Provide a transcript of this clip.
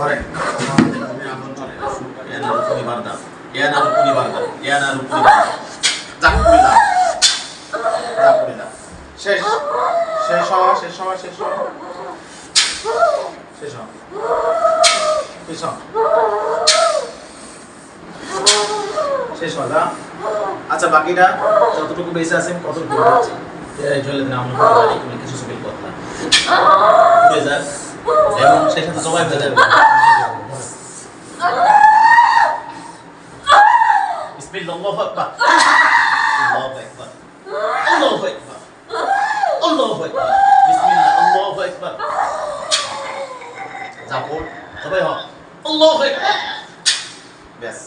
ধরেন। তুমি আগুন ধরে ইয়ানা রুকুনি বারদা ইয়ানা রুকুনি বারদা ইয়ানা রুকুনি বারদা যা করে দাও যা করে দাও শেষ শেষ হওয়া। শেষ শেষ হওয়া। শেষ শেষ হওয়া শেষ আচ্ছা বাকিটা যতটুকু বেঁচে আছেন কতটুকু করতে পারি তুমি কিছু সুবিল কথা। এবং সেই সাথে জবাই হয়ে যাবে। যাপড় সবাই হ। আল্লাহু আকবার। ব্যাস।